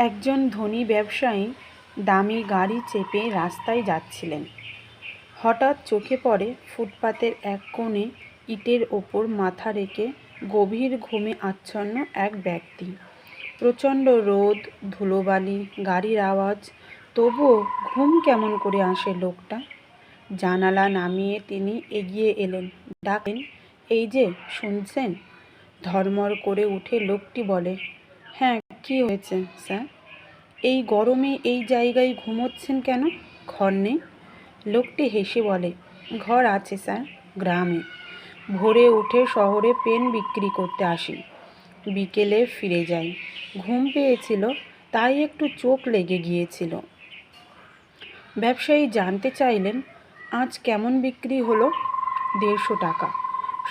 একজন ধনী ব্যবসায়ী দামি গাড়ি চেপে রাস্তায় যাচ্ছিলেন। হঠাৎ চোখে পড়ে ফুটপাতের এক কোণে ইটের ওপর মাথা রেখে গভীর ঘুমে আচ্ছন্ন এক ব্যক্তি। প্রচণ্ড রোদ, ধুলোবালি, গাড়ির আওয়াজ, তবুও ঘুম কেমন করে আসে লোকটা? জানালা নামিয়ে তিনি এগিয়ে এলেন ডাকেন এই যে, শুনছেন? ধর্মর করে উঠে লোকটি বলে হ্যাঁ কি হয়েছে, স্যার? এই গরমে এই জায়গায় ঘুমোচ্ছেন কেন? ঘর নেই। লোকটি হেসে বলে, ঘর আছে, স্যার, গ্রামে। ভোরে উঠে শহরে পেন বিক্রি করতে আসি। বিকেলে ফিরে যাই। ঘুম পেয়েছিল, তাই একটু চোখ লেগে গিয়েছিল। ব্যবসায়ী জানতে চাইলেন, আজ কেমন বিক্রি হলো? দেড়শো টাকা।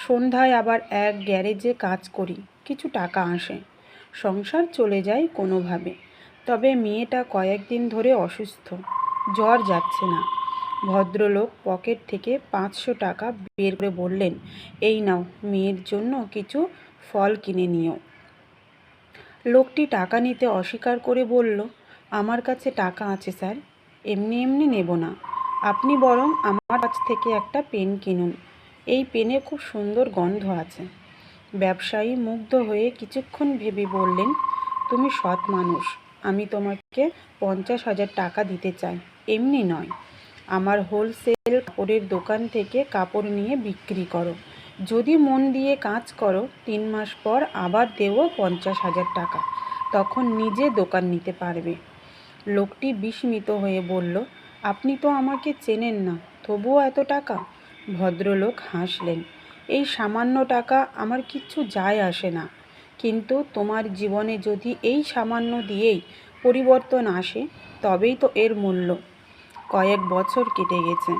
সন্ধ্যায় আবার এক গ্যারেজে কাজ করি। কিছু টাকা আসে। সংসার চলে যায় কোনোভাবে। তবে মেয়েটা কয়েকদিন ধরে অসুস্থ। জ্বর যাচ্ছে না। ভদ্রলোক পকেট থেকে পাঁচশো টাকা বের করে বললেন, এই নাও, মেয়ের জন্য কিছু ফল কিনে নিও। লোকটি টাকা নিতে অস্বীকার করে বলল, আমার কাছে টাকা আছে স্যার, এমনি এমনি নেব না। আপনি বরং আমার কাছ থেকে একটা পেন কিনুন। এই পেনে খুব সুন্দর গন্ধ আছে। ব্যবসায়ী মুগ্ধ হয়ে কিছুক্ষণ ভেবে বললেন, তুমি সৎ মানুষ। আমি তোমাকে পঞ্চাশ হাজার টাকা দিতে চাই। এমনি নয়। আমার হোলসেল কাপড়ের দোকান থেকে কাপড় নিয়ে বিক্রি করো। যদি মন দিয়ে কাজ করো, তিন মাস পর আবার দেবো পঞ্চাশ হাজার টাকা। তখন নিজে দোকান নিতে পারবে। লোকটি বিস্মিত হয়ে বলল, আপনি তো আমাকে চেনেন না, তবুও এত টাকা? ভদ্রলোক হাসলেন এই সামান্য টাকা আমার কিচ্ছু যায় আসে না। কিন্তু তোমার জীবনে যদি এই সামান্য দিয়েই পরিবর্তন আসে, তবেই তো এর মূল্য। কয়েক বছর কেটে গেছে।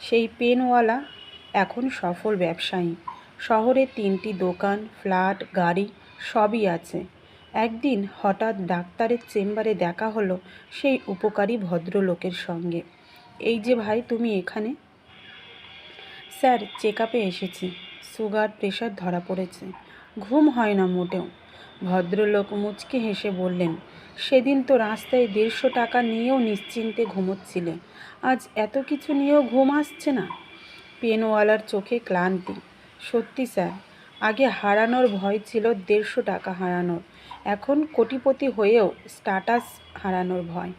সেই পেনওয়ালা এখন সফল ব্যবসায়ী। শহরে তিনটি দোকান, ফ্ল্যাট, গাড়ি সবই আছে। একদিন হঠাৎ ডাক্তারের চেম্বারে দেখা হলো সেই উপকারী ভদ্রলোকের সঙ্গে। এই যে ভাই, তুমি এখানে? স্যার, চেক আপে এসেছি। সুগার, প্রেশার ধরা পড়েছে। ঘুম হয় না মোটেও। ভদ্রলোক মুচকে হেসে বললেন, সেদিন তো রাস্তায় দেড়শো টাকা নিয়েও নিশ্চিন্তে ঘুমোচ্ছিলে। আজ এত কিছু নিয়েও ঘুম আসছে না? পেনওয়ালার চোখে ক্লান্তি। সত্যি স্যার, আগে হারানোর ভয় ছিল দেড়শো টাকা হারানোর। এখন কোটিপতি হয়েও স্ট্যাটাস হারানোর ভয়।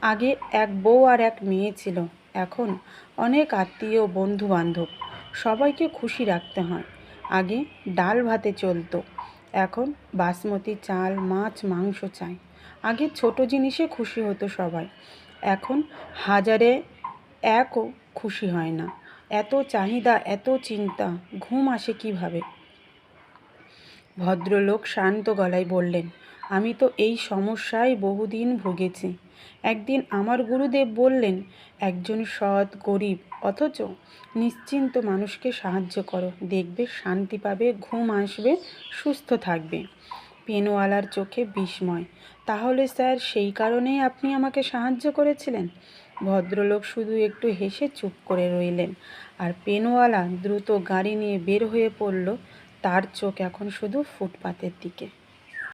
আগে এক বউ আর এক মেয়ে ছিল। এখন অনেক আত্মীয় বন্ধু বান্ধব সবাইকে খুশি রাখতে হয়। আগে ডাল ভাতে চলতো। এখন বাসমতি চাল, মাছ, মাংস চাই। আগে ছোট জিনিসে খুশি হতো সবাই। এখন হাজারে একও খুশি হয় না। এত চাহিদা, এত চিন্তা, ঘুম আসে কীভাবে? ভদ্রলোক শান্ত গলায় বললেন আমি তো এই সমস্যায় বহুদিন ভুগেছি। একদিন আমার গুরুদেব বললেন, একজন সৎ, গরিব, অথচ নিশ্চিন্ত মানুষকে সাহায্য করো। দেখবে শান্তি পাবে, ঘুম আসবে, সুস্থ থাকবে। পেনওয়ালার চোখে বিস্ময়। তাহলে স্যার, সেই কারণেই আপনি আমাকে সাহায্য করেছিলেন? ভদ্রলোক শুধু একটু হেসে চুপ করে রইলেন আর পেনওয়ালা দ্রুত গাড়ি নিয়ে বের হয়ে পড়ল। তার চোখ এখন শুধু ফুটপাতের দিকে।